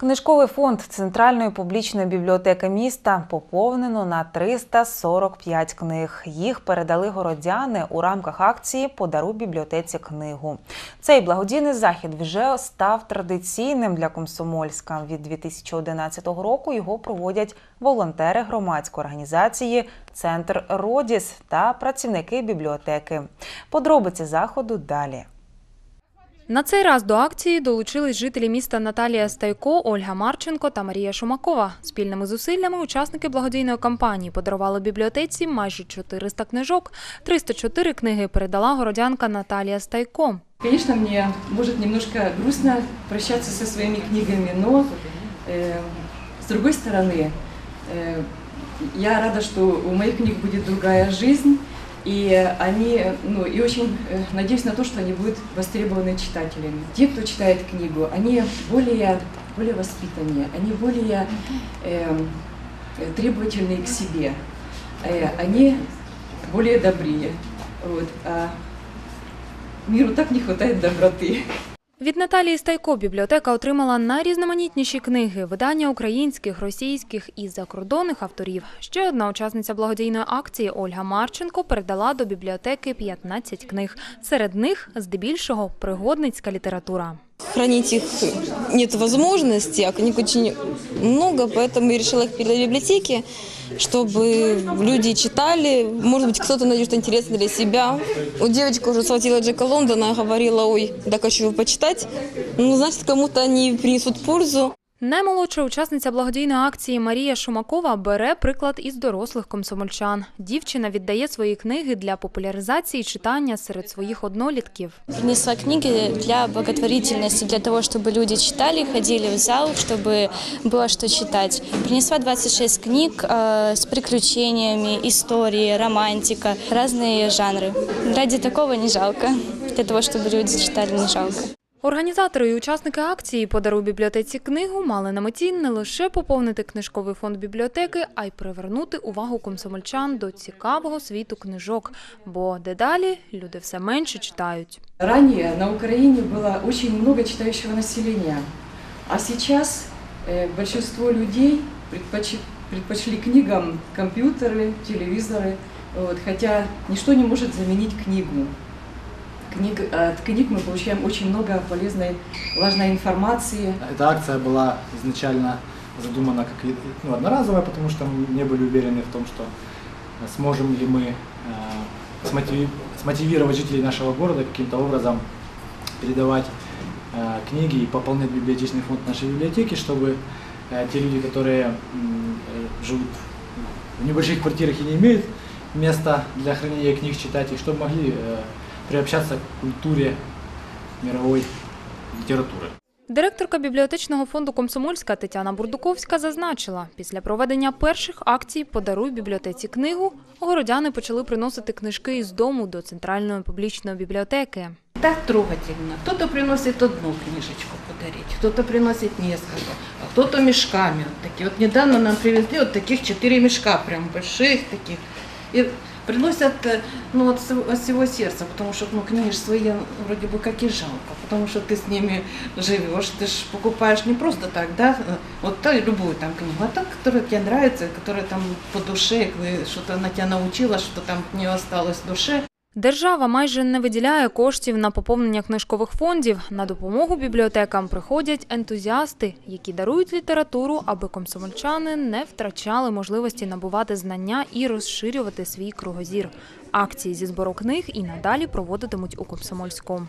Книжковий фонд Центральної публічної бібліотеки міста поповнено на 345 книг. Їх передали городяни у рамках акції Подаруй бібліотеці книгу. Цей благодійний захід вже став традиційним для Комсомольська. Від 2011 року його проводять волонтери громадської організації Центр Родіс та працівники бібліотеки. Подробиці заходу далі. На цей раз до акції долучились жителі міста Наталія Стайко, Ольга Марченко та Марія Шумакова. Спільними зусиллями учасники благодійної кампанії подарували бібліотеці майже 400 книжок. 304 книги передала городянка Наталія Стайко. Конечно, мне может немножко грустно прощаться со своими книгами, но э, с другой стороны, э, я рада, что у моих книг будет другая жизнь, И они, ну, и очень э, надеюсь на то, что они будут востребованы читателями. Те, кто читает книгу, они более, более воспитаннее, они более э, требовательные к себе, э, они более добрее. Вот. А миру так не хватает доброты. Від Наталії Стайко бібліотека отримала найрізноманітніші книги, видання українських, російських і закордонних авторів. Ще одна учасниця благодійної акції Ольга Марченко передала до бібліотеки 15 книг. Серед них здебільшого пригодницька література. Хранить їх нет возможности, а книг очень много, поэтому я решила их передать библиотеке, чтобы люди читали. Может быть, кто-то найдет интересное для себя. У девочка уже схватила Джека Лондона, говорила, ой, да хочу его почитать. Ну, значит, кому-то они принесут пользу. Наймолодша учасниця благодійної акції Марія Шумакова бере приклад із дорослих комсомольчан. Дівчина віддає свої книги для популяризації читання серед своїх однолітків. Принесла книги для благотворительности, для того, чтобы люди читали, ходили в зал, чтобы было что читать. Принесла 26 книг э, с приключениями, истории, романтика, разные жанры. Ради такого не жалко. Для того, чтобы люди читали, не жалко. Організатори і учасники акції «Подаруй бібліотеці книгу мали на меті не лише поповнити книжковий фонд бібліотеки, а й привернути увагу комсомольчан до цікавого світу книжок. Бо дедалі люди все менше читають. Ранее на Украине было очень много читающего населения, а сейчас э, большинство людей предпочли, предпочли книгам компьютеры, телевизоры, вот, хотя ничто не может заменить книгу. Книг, от книг мы получаем очень много полезной, важной информации. Эта акция была изначально задумана как ну, одноразовая, потому что мы не были уверены в том, что э, сможем ли мы э, смотиви- смотивировать жителей нашего города каким-то образом передавать э, книги и пополнять библиотечный фонд нашей библиотеки, чтобы э, те люди, которые э, живут в небольших квартирах и не имеют места для хранения книг, читать их, чтобы могли э, приобщаться к культуре мировой литературы. Директорка бібліотечного фонду Комсомольська Тетяна Бурдуковська зазначила, після проведення перших акцій «Подаруй бібліотеці книгу» городяни почали приносити книжки із дому до центральної публічної бібліотеки. Так трогательно. Кто-то приносит одну книжечку подарить, кто-то приносит несколько, а кто-то мешками. Вот такие. Вот недавно нам привезли вот таких четыре мешка, прям больших таких. И приносят э, ну, вот с- от всего сердца, потому что ну, книги ж свои вроде бы как и жалко, потому что ты с ними живешь, ты ж покупаешь не просто так, да, э, вот та, любую там книгу, а так, которая тебе нравится, которая там по душе, э, что-то она тебя научила, что там от нее осталось в душе. Держава майже не виділяє коштів на поповнення книжкових фондів. На допомогу бібліотекам приходять ентузіасти, які дарують літературу, аби комсомольчани не втрачали можливості набувати знання і розширювати свій кругозір. Акції зі збору книг і надалі проводитимуть у Комсомольському.